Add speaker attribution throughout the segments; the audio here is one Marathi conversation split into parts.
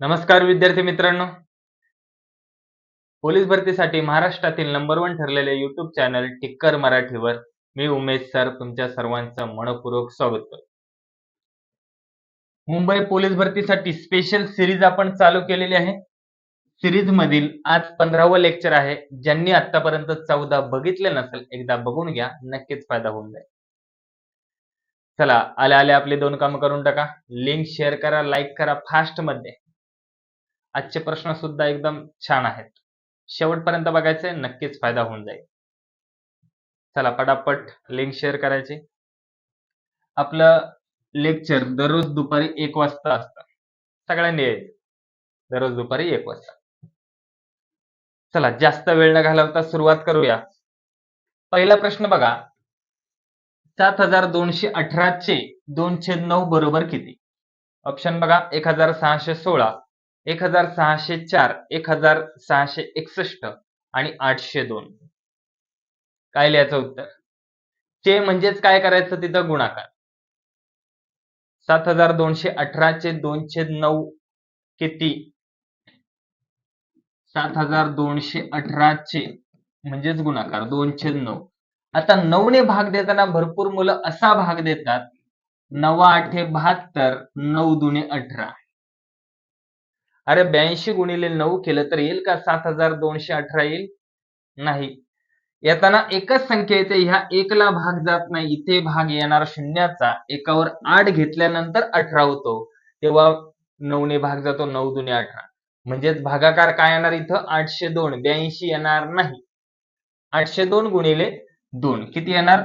Speaker 1: नमस्कार विद्यार्थी मित्रांनो. पोलीस भरतीसाठी महाराष्ट्रातील नंबर वन ठरलेले युट्यूब चॅनल टिक्कर मराठीवर मी उमेश सर तुमच्या सर्वांचं मनपूर्वक स्वागत करतो. मुंबई पोलीस भरतीसाठी स्पेशल सिरीज आपण चालू केलेली आहे. सिरीज मधील आज पंधरावं लेक्चर आहे. ज्यांनी आतापर्यंत चौदा बघितले नसेल एकदा बघून घ्या नक्कीच फायदा होऊन जाईल. चला आले आले आपले दोन कामं करून टाका. लिंक शेअर करा लाईक करा फास्टमध्ये. आजचे प्रश्न सुद्धा एकदम छान आहेत. शेवटपर्यंत बघायचे नक्कीच फायदा होऊन जाईल. चला पटापट लिंक शेअर करायची. आपलं लेक्चर दररोज दुपारी एक वाजता असतं. सगळ्यांनी यायचं. दररोज दुपारी एक वाजता. चला जास्त वेळ न घालवता सुरुवात करूया. पहिला प्रश्न बघा. सात हजार दोनशे अठराचे दोनशे नऊ बरोबर किती? ऑप्शन बघा एक हजार सहाशे सोळा. एक हजार सहाशे चार एक हजार सहाशे एकसष्ट आणि आठशे दोन. काय लिहायचं उत्तर? चे म्हणजेच काय करायचं तिथं? गुणाकार. सात हजार दोनशे अठराचे दोनशे नऊ किती? सात हजार दोनशे अठराचे म्हणजेच गुणाकार दोनशे नऊ. आता नऊने भाग देताना भरपूर मुलं असा भाग देतात नवा आठे बहात्तर नऊ दुने अठरा. अरे ब्याऐंशी गुणिले नऊ केलं तर येईल का? सात हजार दोनशे अठरा येईल? नाही. येताना एकच संख्या येते ह्या एकला भाग जात नाही. इथे भाग येणार शून्याचा. एकावर आठ घेतल्यानंतर अठरा होतो. तेव्हा नऊने भाग जातो नऊ दुने अठरा. म्हणजेच भागाकार काय येणार इथं? आठशे दोन. ब्याऐंशी येणार नाही. आठशे दोन गुणिले दोन. किती येणार?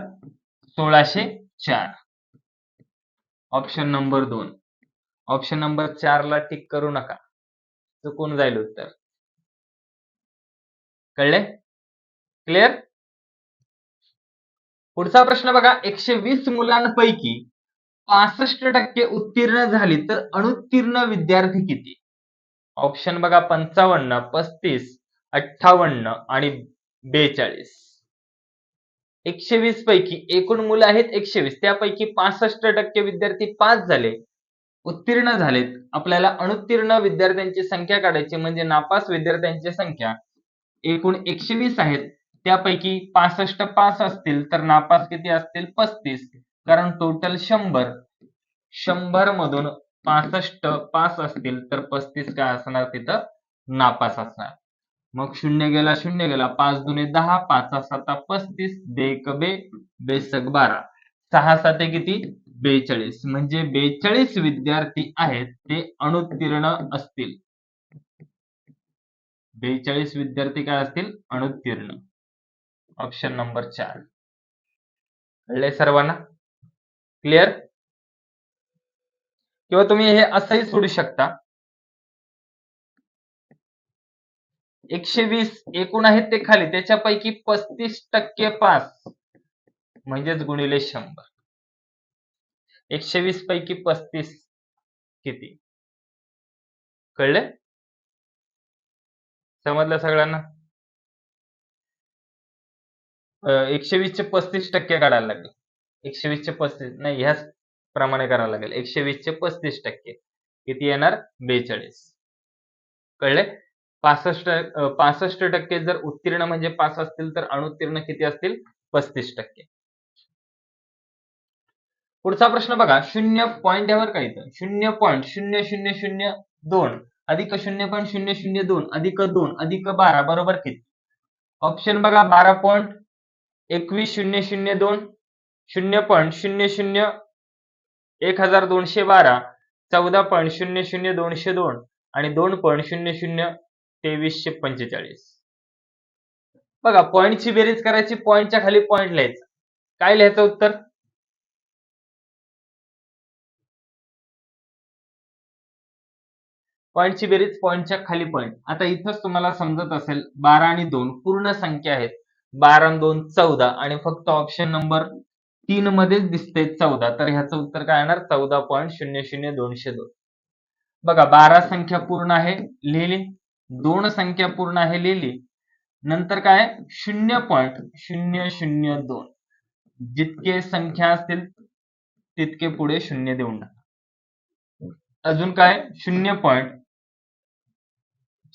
Speaker 1: सोळाशे चार. ऑप्शन नंबर दोन. ऑप्शन नंबर चारला टिक करू नका. चुकून जाईल उत्तर. कळले? क्लिअर पुढचा प्रश्न बघा. एकशे वीस मुलांपैकी पासष्ट टक्के उत्तीर्ण झाली तर अनुत्तीर्ण विद्यार्थी किती? ऑप्शन बघा पंचावन्न पस्तीस अठ्ठावन्न आणि बेचाळीस. एकशे वीस पैकी एकूण मुलं आहेत एकशे वीस. त्यापैकी पासष्ट टक्के विद्यार्थी पास झाले. उत्तीर्ण झालेत. आपल्याला अनुत्तीर्ण विद्यार्थ्यांची संख्या काढायची म्हणजे नापास विद्यार्थ्यांची संख्या एकूण एकशे वीस आहेत. त्यापैकी पासष्ट पास असतील तर नापास किती असतील? पस्तीस. कारण टोटल शंभर. शंभर मधून पासष्ट पास असतील तर पस्तीस काय असणार तिथं? नापास असणार. मग शून्य गेला शून्य गेला. पाच दुने दहा पाच साता पस्तीस बेक बे बेसक बारा. सहा साते किती? बेचाळीस. म्हणजे बेचाळीस विद्यार्थी आहेत ते अनुत्तीर्ण असतील. बेचाळीस विद्यार्थी काय असतील? अनुत्तीर्ण. ऑप्शन नंबर चार. कळले सर्वांना? क्लिअर किंवा तुम्ही हे असंही सोडू शकता. एकशे वीस एकूण आहेत ते खाली. त्याच्यापैकी पस्तीस टक्के पास. म्हणजेच गुणिले शंभर. एकशे वीस पैकी पस्तीस किती? कळले? समजलं सगळ्यांना? एकशे वीस चे पस्तीस टक्के काढायला लागेल. एकशे वीसचे पस्तीस नाही ह्याच प्रमाणे करायला लागेल. एकशे वीस चे पस्तीस टक्के. किती येणार? बेचाळीस. कळले? पासष्ट पासष्ट टक्के जर उत्तीर्ण म्हणजे पास असतील तर अनुत्तीर्ण किती असतील? पस्तीस टक्के. पुढचा प्रश्न बघा शून्य पॉईंट यावर काय येतं? शून्य पॉईंट शून्य शून्य शून्य दोन. अधिक शून्य पॉईंट शून्य शून्य दोन. अधिक दोन अधिक बारा बरोबर किती? ऑप्शन बघा बारा पॉईंट एकवीस शून्य शून्य दोन. शून्य पॉईंट शून्य शून्य एक हजार दोनशे बारा. चौदा पॉईंट शून्य शून्य दोनशे दोन. आणि दोन पॉईंट शून्य शून्य तेवीसशे पंचेचाळीस. बघा पॉईंटची बेरीज करायची पॉईंटच्या खाली पॉईंट लिहायचं. काय लिहायचं उत्तर? पॉईंटची बेरीज पॉईंटच्या खाली पॉईंट आता इथंच तुम्हाला समजत असेल बारा आणि दोन पूर्ण संख्या आहेत. बारा आणि दोन चौदा आणि फक्त ऑप्शन नंबर तीन मध्येच दिसते चौदा. तर ह्याचं उत्तर काय येणार? चौदा पॉईंट शून्य शून्य दोनशे दोन. बघा बारा संख्या पूर्ण आहे लिहिली. दोन संख्या पूर्ण आहे लिहिली. नंतर काय? शून्य पॉईंट शून्य शून्य दोन. जितके संख्या असतील तितके पुढे शून्य देऊन टाका. अजून काय? शून्य पॉईंट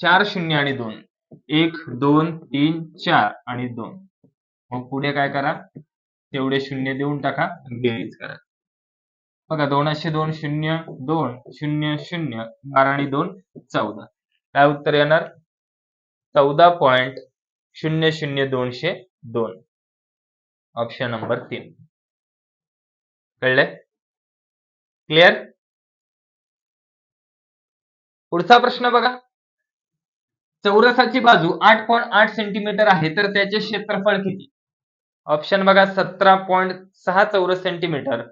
Speaker 1: चार शून्य आणि दोन. एक दोन तीन चार आणि दोन. मग पुढे काय करा? तेवढे शून्य देऊन टाका बेरीज करा. बघा दोनशे दोन शून्य दोन शून्य शून्य बारा आणि दोन चौदा. काय उत्तर येणार? चौदा पॉइंट शून्य शून्य दोनशे दोन. ऑप्शन नंबर तीन. कळले क्लिअर? पुढचा प्रश्न बघा. चौरसाची बाजू आठ पॉईंट आठ सेंटीमीटर आहे तर त्याचे क्षेत्रफळ किती? ऑप्शन बघा सतरा पॉईंट सहा चौरस सेंटीमीटर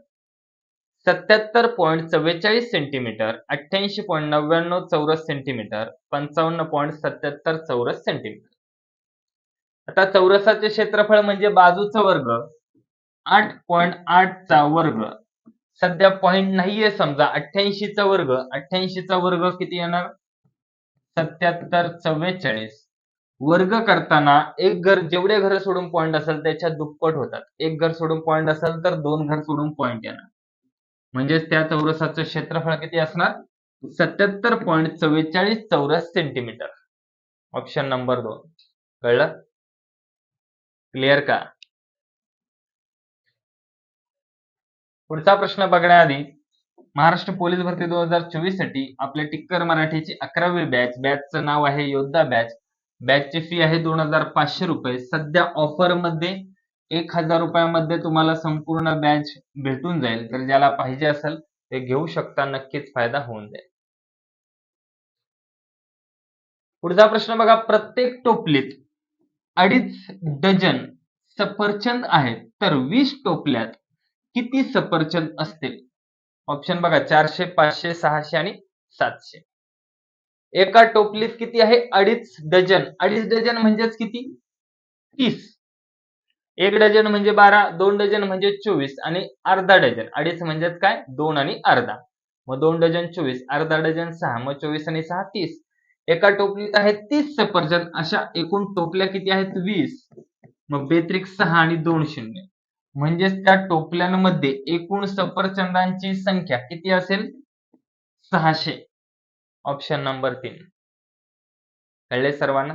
Speaker 1: सत्याहत्तर पॉईंट चव्वेचाळीस सेंटीमीटर अठ्ठ्याऐंशी पॉईंट नव्याण्णव चौरस सेंटीमीटर पंचावन्न पॉईंट सत्याहत्तर चौरस सेंटीमीटर आता चौरसाचे क्षेत्रफळ म्हणजे बाजूचा वर्ग आठ पॉईंट आठचा वर्ग. सध्या पॉईंट नाहीये समजा अठ्ठ्याऐंशीचा वर्ग अठ्ठ्याऐंशीचा वर्ग किती येणार? सत्याहत्तर चव्वेचाळीस. वर्ग करताना एक घर जेवढे घर सोडून पॉईंट असेल त्याच्या दुप्पट होतात. एक घर सोडून पॉईंट असेल तर दोन घर सोडून पॉईंट येणार. म्हणजेच त्या चौरसाचं क्षेत्रफळ किती असणार? सत्याहत्तर पॉईंट चव्वेचाळीस चौरस सेंटीमीटर ऑप्शन नंबर दोन. कळलं? क्लिअर का? पुढचा प्रश्न बघण्याआधी महाराष्ट्र पोलीस भरती दोन हजार चोवीससाठी आपल्या टिक्कर मराठीची अकरावी बॅच बॅचचं नाव आहे योद्धा बॅच बॅचची फी आहे दोन हजार पाचशे रुपये. सध्या ऑफरमध्ये एक हजार रुपयामध्ये तुम्हाला संपूर्ण बॅच भेटून जाईल. तर ज्याला पाहिजे असेल ते घेऊ शकता. नक्कीच फायदा होऊन जाईल. पुढचा प्रश्न बघा. प्रत्येक टोपलीत अडीच डझन सफरचंद आहेत. तर वीस टोपल्यात किती सफरचंद असतील? ऑप्शन बघा चारशे पाचशे सहाशे आणि सातशे. एका टोपलीत किती आहे? अडीच डझन. अडीच डझन म्हणजेच किती? तीस. एक डझन म्हणजे बारा दोन डझन म्हणजे चोवीस आणि अर्धा डझन. अडीच म्हणजेच काय? दोन आणि अर्धा. मग दोन डझन चोवीस अर्धा डझन सहा मग चोवीस आणि सहा तीस. एका टोपलीत आहे तीस सफरचंद. अशा एकूण टोपल्या किती आहेत? वीस. मग बेत्रिक सहा आणि दोन शून्य. म्हणजेच त्या टोपल्यांमध्ये एकूण सफरचंदांची संख्या किती असेल? सहाशे. ऑप्शन नंबर तीन. कळले सर्वांना?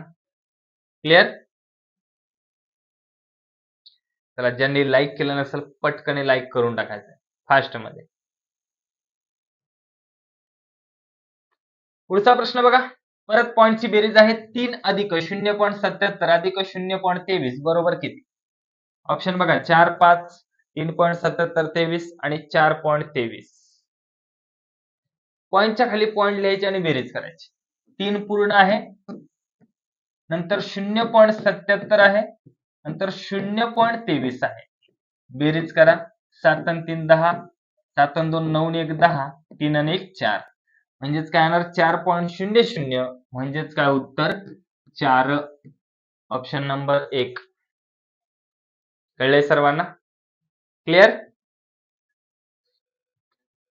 Speaker 1: क्लिअर चला ज्यांनी लाईक केलं नसेल पटकने लाईक करून टाकायचं. फास्टमध्ये. पुढचा प्रश्न बघा. परत पॉईंटची बेरीज आहे तीन अधिक शून्य पॉईंट सत्याहत्तर अधिक शून्य पॉईंट तेवीस. बरोबर किती? ऑप्शन बघा चार पाच तीन पॉईंट सत्याहत्तर तेवीस आणि चार पॉईंट तेवीस. पॉईंटच्या खाली पॉईंट लिहायचे आणि बेरीज करायची. तीन पूर्ण आहे. नंतर शून्य पॉईंट सत्याहत्तर आहे. नंतर शून्य पॉईंट तेवीस आहे. बेरीज करा. सात आणि तीन दहा सात आणि दोन नऊ एक दहा तीन आणि एक चार. म्हणजेच काय येणार चार पॉईंट शून्य शून्य. म्हणजेच काय उत्तर? चार. ऑप्शन नंबर एक. कळले सर्वांना? क्लिअर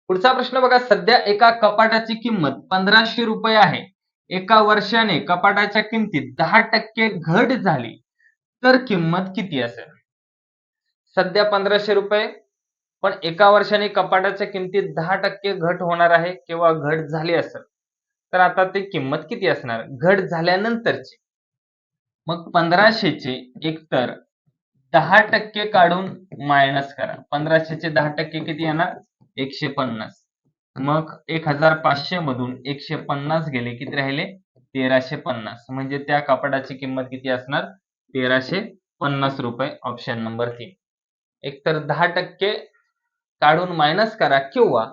Speaker 1: पुढचा प्रश्न बघा सध्या एका कपाटाची किंमत पंधराशे रुपये आहे. एका वर्षाने कपाटाच्या किमतीत दहा टक्के घट झाली. तर किंमत किती असेल? सध्या पंधराशे रुपये पण एका वर्षाने कपाटाच्या किमतीत दहा टक्के घट होणार आहे किंवा घट झाली असेल. तर आता ती किंमत किती असणार? घट झाल्यानंतरची. मग पंधराशेचे एकतर दहा टक्के काढून मायनस करा. पंधराशेचे दहा टक्के किती येणार? एकशे पन्नास. मग एक हजार पाचशे मधून एकशे पन्नास गेले किती राहिले? तेराशे पन्नास. म्हणजे त्या कापडाची किंमत किती असणार? तेराशे पन्नास रुपये ऑप्शन नंबर तीन. एकतर दहा टक्के काढून मायनस करा किंवा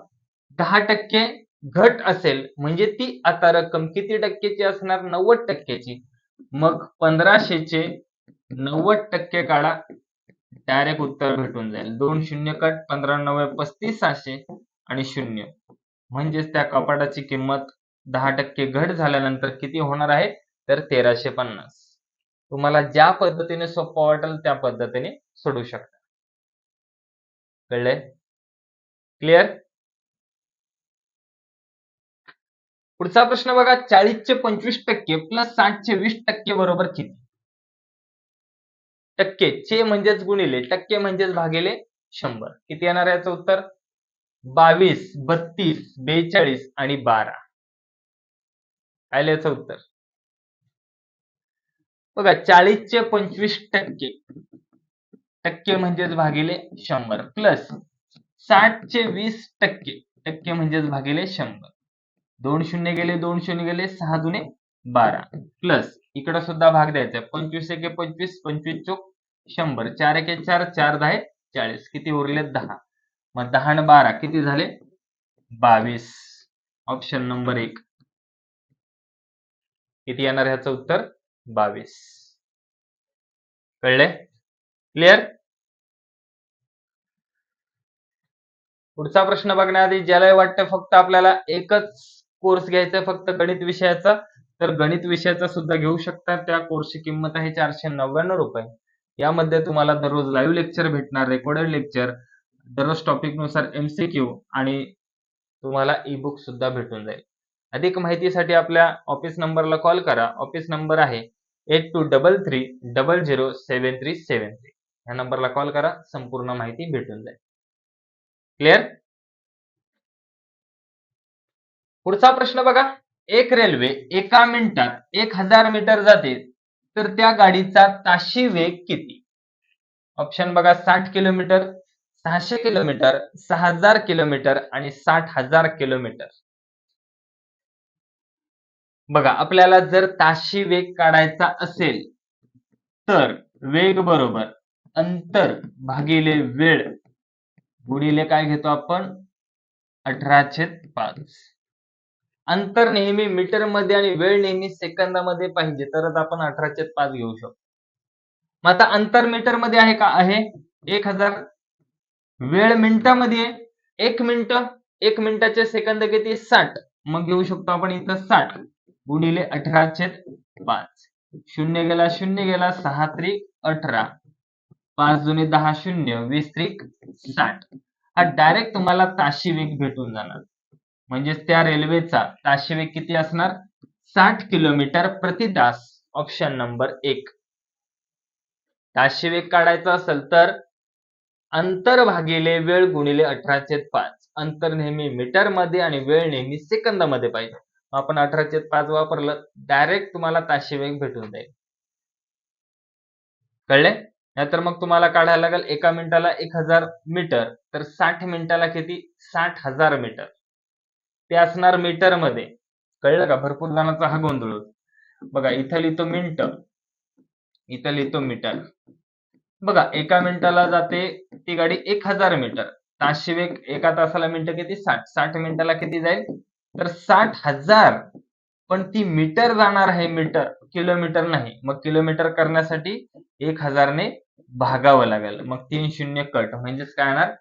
Speaker 1: दहा टक्के घट असेल म्हणजे ती आता रक्कम किती टक्केची असणार? नव्वद टक्क्याची मग पंधराशेचे नव्वद टक्के काढा डायरेक्ट उत्तर भेटून जाईल. दोन शून्य कट पंधरा नव्वे पस्तीस सहाशे आणि शून्य. म्हणजेच त्या कपाटाची किंमत दहा टक्के घट झाल्यानंतर किती होणार आहे? तर तेराशे पन्नास. तुम्हाला ज्या पद्धतीने सोपं वाटेल त्या पद्धतीने सोडू शकता. कळले क्लिअर पुढचा प्रश्न बघा चाळीसचे पंचवीस टक्के प्लस साठचे वीस टक्के बरोबर किती? टक्के. चे म्हणजेच गुणिले टक्के म्हणजेच भागिले शंभर. किती येणार याचं उत्तर? बावीस बत्तीस बेचाळीस आणि बारा. काय याचं उत्तर? बघा चाळीसचे पंचवीस टक्के. टक्के म्हणजेच भागिले शंभर. प्लस साठचे वीस टक्के. टक्के म्हणजेच भागिले शंभर. दोन शून्य गेले दोन शून्य गेले सहा जुने बारा. प्लस इकडे सुद्धा भाग द्यायचा पंचवीस एके पंचवीस पंचवीस चोक शंभर. चार एके चार चार दहा चाळीस. किती उरले दहा. मग दहा आणि बारा किती झाले? बावीस. ऑप्शन नंबर एक. किती येणार ह्याचं उत्तर? बावीस. कळले क्लिअर पुढचा प्रश्न बघण्याआधी ज्याला वाटतं फक्त आपल्याला एकच कोर्स घ्यायचा फक्त गणित विषयाचा. तर गणित विषयाचा सुद्धा घेऊ शकता. त्या कोर्सची किंमत आहे चारशे नव्याण्णव रुपये. यामध्ये तुम्हाला दररोज लाईव्ह लेक्चर भेटणार रेकॉर्डेड लेक्चर दररोज टॉपिकनुसार एमसीक्यू आणि तुम्हाला ई बुक सुद्धा भेटून जाईल. अधिक माहितीसाठी आपल्या ऑफिस नंबरला कॉल करा. ऑफिस नंबर आहे eight two double three double zero seven three seven three ह्या नंबरला कॉल करा. संपूर्ण माहिती भेटून जाईल. क्लिअर पुढचा प्रश्न बघा. एक रेल्वे एका मिनिटात एक हजार मीटर जाते तर त्या गाडीचा ताशी वेग किती? ऑप्शन बघा साठ किलोमीटर सहाशे किलोमीटर सहा हजार किलोमीटर आणि साठ हजार किलोमीटर. बघा आपल्याला जर ताशी वेग काढायचा असेल तर वेग बरोबर अंतर भागिले वेळ गुणिले काय घेतो आपण? अठराशे पाच. अंतर नेहमी मीटरमध्ये आणि वेळ नेहमी सेकंदामध्ये पाहिजे. तरच आपण अठराशे पाच घेऊ शकतो. मग आता अंतर मीटरमध्ये आहे का? आहे. एक हजार. वेळ मिनिटामध्ये एक मिनिट. एक मिनिटाचे सेकंद किती? साठ. मग घेऊ शकतो आपण इथं साठ. गुणिले अठराशे पाच. शून्य गेला शून्य गेला सहा त्रिक अठरा. पाच जुने दहा शून्य. वीस त्रिक साठ. हा डायरेक्ट तुम्हाला ताशी वेग भेटून जाणार. म्हणजेच त्या रेल्वेचा ताशी वेग किती असणार? साठ किलोमीटर प्रति तास. ऑप्शन नंबर एक. ताशी वेग काढायचा असेल तर अंतर भागिले वेळ गुणिले अठराशे पाच. अंतर नेहमी मीटरमध्ये आणि वेळ नेहमी सेकंदामध्ये पाहिजे. आपण अठराशे पाच वापरलं डायरेक्ट तुम्हाला ताशी वेग भेटून जाईल. कळले? नाहीतर मग तुम्हाला काढायला लागेल एका मिनिटाला एक हजार मीटर तर साठ मिनिटाला किती? साठ हजार मीटर ते असणार मीटरमध्ये. कळलं का? भरपूर जणांचा हा गोंधळ बघा इथं लिहितो मिनिट. इथं लिहितो मीटर बघा एका मिनिटाला जाते ती गाडी एक हजार मीटर तासशे वेग एका तासाला मिनिटं किती? साठ. साठ मिनिटाला किती जाईल? तर साठ हजार. पण ती मीटर जाणार आहे मीटर किलोमीटर नाही. मग किलोमीटर करण्यासाठी एक हजारने भागावं लागेल. मग तीन शून्य कट म्हणजेच काय येणार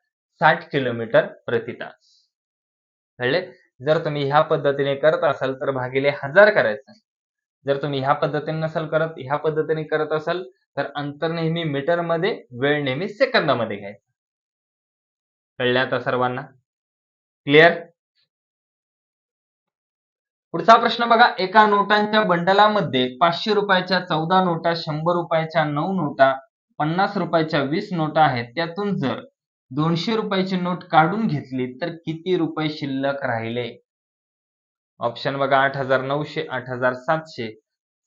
Speaker 1: साठ किलोमीटर प्रति तास. कळले? जर तुम्ही ह्या पद्धतीने करत असाल तर भागिले हजार करायचं. जर तुम्ही ह्या पद्धतीने नसाल करत ह्या पद्धतीने करत असाल तर अंतर नेहमी मीटरमध्ये वेळ नेहमी सेकंदामध्ये घ्यायचा. कळल्या आता सर्वांना? क्लिअर पुढचा प्रश्न बघा. एका नोटांच्या बंडलामध्ये पाचशे रुपयाच्या चौदा नोटा शंभर रुपयाच्या नऊ नोटा पन्नास रुपयाच्या वीस नोटा आहेत. त्यातून जर दोनशे रुपयाची नोट काढून घेतली तर किती रुपये शिल्लक राहिले? ऑप्शन बघा आठ हजार नऊशे आठ हजार सातशे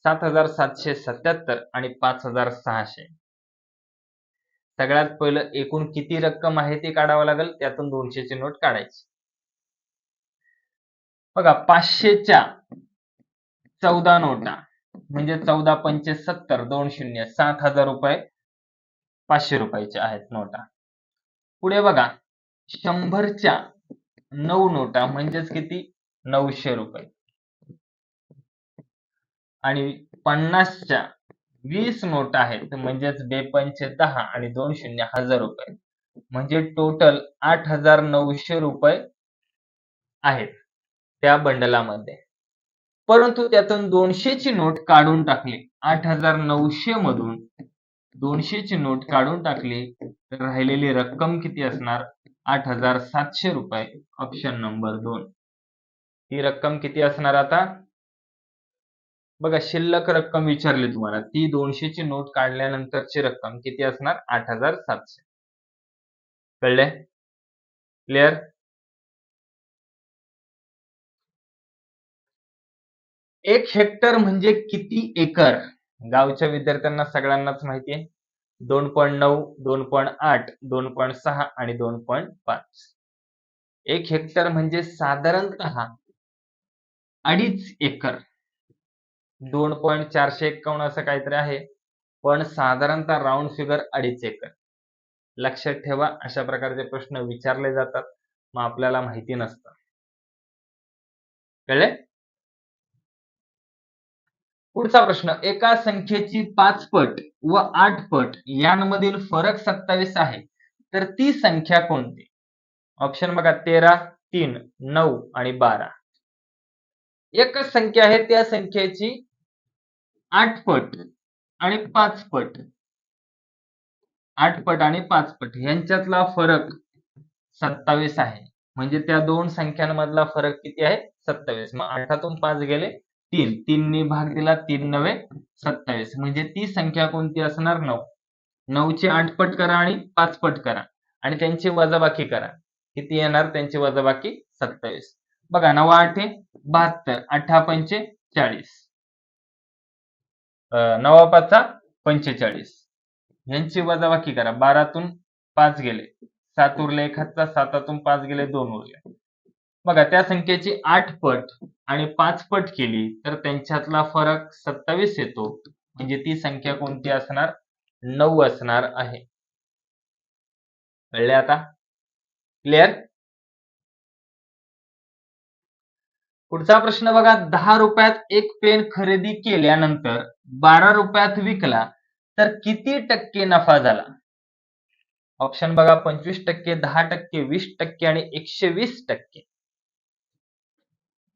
Speaker 1: सात हजार सातशे सत्याहत्तर आणि पाच हजार सहाशे. सगळ्यात पहिलं एकूण किती रक्कम आहे ते काढावं लागेल? त्यातून दोनशेची नोट काढायची. बघा पाचशेच्या चौदा नोटा म्हणजे चौदा पंचे सत्तर दोन शून्य सात हजार रुपये पाचशे रुपयाचे आहेत नोटा. पुढे बघा शंभरच्या नऊ नोटा म्हणजेच किती? नऊशे रुपये. आणि पन्नासच्या वीस नोटा आहेत म्हणजेच बेपंचे दहा आणि दोन शून्य हजार रुपये. म्हणजे टोटल आठ हजार नऊशे रुपये आहेत त्या बंडलामध्ये. परंतु त्यातून दोनशेची नोट काढून टाकली आठ हजार नऊशे मधून. दोनशेची नोट काढून टाकली तर राहिलेली रक्कम किती असणार? आठ हजार सातशे रुपये. ऑप्शन नंबर दोन. ही रक्कम किती असणार आता? बघा शिल्लक रक्कम विचारली तुम्हाला. ती दोनशेची नोट काढल्यानंतरची रक्कम किती असणार? आठ हजार सातशे. कळले? क्लिअर एक हेक्टर म्हणजे किती एकर? गावच्या विद्यार्थ्यांना सगळ्यांनाच माहिती आहे. दोन पॉईंट नऊ दोन पॉईंट आठ दोन पॉईंट सहा आणि दोन पॉईंट पाच. एक हेक्टर म्हणजे साधारणत अडीच एकर. दोन पॉईंट चारशे एक्कावन्न असं काहीतरी आहे. पण साधारणतः राऊंड फिगर अडीच एकर. लक्षात ठेवा अशा प्रकारचे प्रश्न विचारले जातात. मग आपल्याला माहिती नसतं. कळले? पुढचा प्रश्न एका संख्येची पाच पट व आठ पट यांमधील फरक सत्तावीस आहे. तर ती संख्या कोणती? ऑप्शन बघा तेरा तीन नऊ आणि बारा. एकच संख्या आहे त्या संख्येची आठ पट आणि पाच पट. आठ पट आणि पाच पट यांच्यातला फरक सत्तावीस आहे. म्हणजे त्या दोन संख्यांमधला फरक किती आहे? सत्तावीस. मग आठातून पाच गेले तीन. तीनने भाग दिला तीन नवे सत्तावीस. म्हणजे ती संख्या कोणती असणार? नऊ. नऊचे आठ पट करा आणि पाच पट करा. आणि त्यांची वजाबाकी करा. किती येणार? त्यांची वजाबाकी सत्तावीस. बघा नवा आठे बहात्तर. अठरा पंचे चाळीस. नवा पाचा पंचेचाळीस यांची वजाबाकी करा. बारातून पाच गेले. सात उरले एखादचा सातातून पाच गेले दोन उरले. बघा त्या संख्येची आठ पट आणि पाच पट केली तर त्यांच्यातला फरक सत्तावीस येतो. म्हणजे ती संख्या कोणती असणार? नऊ असणार आहे. कळले आता? क्लिअर पुढचा प्रश्न बघा. दहा रुपयात एक पेन खरेदी केल्यानंतर बारा रुपयात विकला तर किती टक्के नफा झाला? ऑप्शन बघा. पंचवीस टक्के दहा टक्के वीस टक्के आणि एकशे वीस टक्के.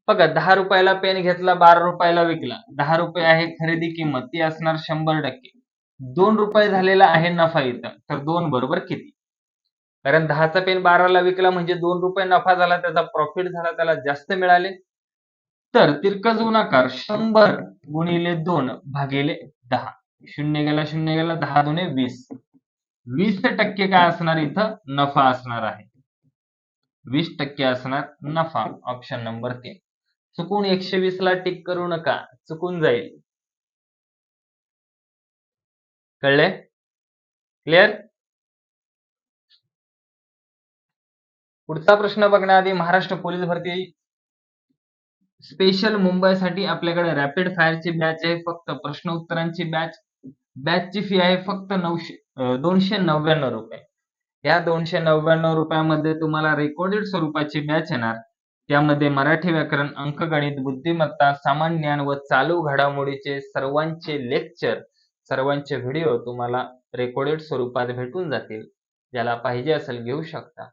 Speaker 1: बघा दहा रुपयाला पेन घेतला बारा रुपयाला विकला. दहा रुपये आहे खरेदी किंमत ती असणार शंभर टक्के. दोन रुपये झालेला आहे नफा इथं तर दोन बरोबर किती? कारण दहाचा पेन बाराला विकला म्हणजे दोन रुपये नफा झाला त्याचा प्रॉफिट झाला त्याला जास्त मिळाले. तर तिरकज गुणाकार शंभर गुणिले दोन भागिले दहा. शून्य गेला शून्य गेला दहा दोने वीस. वीस टक्के काय असणार इथं? नफा असणार आहे. वीस टक्के असणार नफा ऑप्शन नंबर तीन. चुकून एकशे वीस ला टिक करू नका चुकून जाईल. कळले? क्लिअर पुढचा प्रश्न बघण्याआधी महाराष्ट्र पोलीस भरती स्पेशल मुंबईसाठी आपल्याकडे रॅपिड फायरची बॅच आहे फक्त प्रश्न उत्तरांची बॅच बॅचची फी आहे फक्त नऊशे दोनशे नव्याण्णव रुपये. या दोनशे नव्याण्णव रुपयामध्ये तुम्हाला रेकॉर्डेड स्वरूपाची बॅच येणार. त्यामध्ये मराठी व्याकरण अंकगणित बुद्धिमत्ता सामान्य ज्ञान व चालू घडामोडीचे सर्वांचे लेक्चर सर्वांचे व्हिडिओ तुम्हाला रेकॉर्डेड स्वरूपात भेटून जातील. ज्याला पाहिजे असेल घेऊ शकता.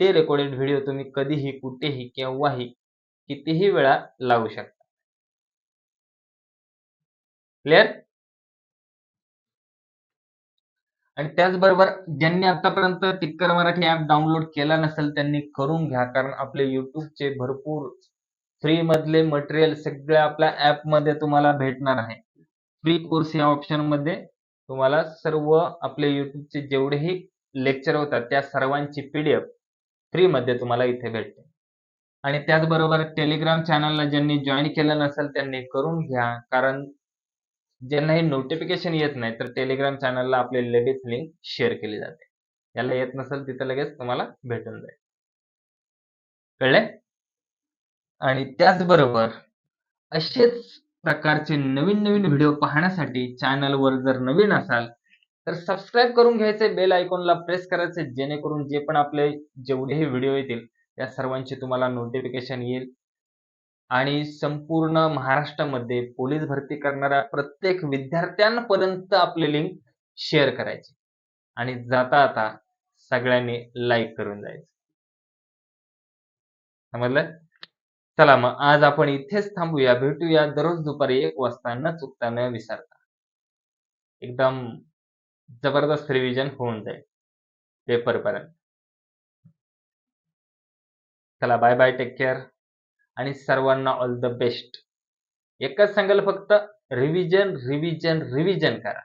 Speaker 1: ते रेकॉर्डेड व्हिडिओ तुम्ही कधीही कुठेही केव्हाही कितीही वेळा लावू शकता. क्लिअर आणि त्याचबरोबर ज्यांनी आतापर्यंत टिक्कर मराठी ऍप डाउनलोड केला नसेल त्यांनी करून घ्या. कारण आपले युट्यूबचे भरपूर फ्री मधले मटेरियल सगळे आपल्या ऍपमध्ये तुम्हाला भेटणार आहे. फ्री कोर्स या ऑप्शनमध्ये तुम्हाला सर्व आपले युट्यूबचे जेवढेही लेक्चर होतात त्या सर्वांची पीडीएफ फ्री मध्ये तुम्हाला इथे भेटते. आणि त्याचबरोबर टेलिग्राम चॅनलला ज्यांनी जॉईन केलं नसेल त्यांनी करून घ्या. कारण ज्यांना हे नोटिफिकेशन येत नाही तर टेलिग्राम चॅनलला आपले लगेच लिंक शेअर केली जाते. याला येत नसेल तिथं लगेच तुम्हाला भेटून जाईल. कळले आणि त्याचबरोबर असेच प्रकारचे नवीन नवीन व्हिडिओ पाहण्यासाठी चॅनलवर जर नवीन असाल तर सबस्क्राईब करून घ्यायचे बेल आयकॉनला प्रेस करायचे जेणेकरून जे पण आपले जेवढेही व्हिडिओ येतील त्या सर्वांचे तुम्हाला नोटिफिकेशन येईल. आणि संपूर्ण महाराष्ट्रामध्ये पोलीस भरती करणाऱ्या प्रत्येक विद्यार्थ्यांपर्यंत आपले लिंक शेअर करायचे. आणि जाता आता सगळ्यांनी लाईक करून जायचं. समजलं? चला मग आज आपण इथेच थांबूया. भेटूया दररोज दुपारी एक वाजता. न चुकता न विसरता. एकदम जबरदस्त रिव्हिजन होऊन जाईल. पेपर पर्यंत. चला बाय बाय टेक केअर आणि सर्वांना ऑल द बेस्ट एकच सांगाल फक्त रिव्हिजन रिव्हिजन रिव्हिजन करा.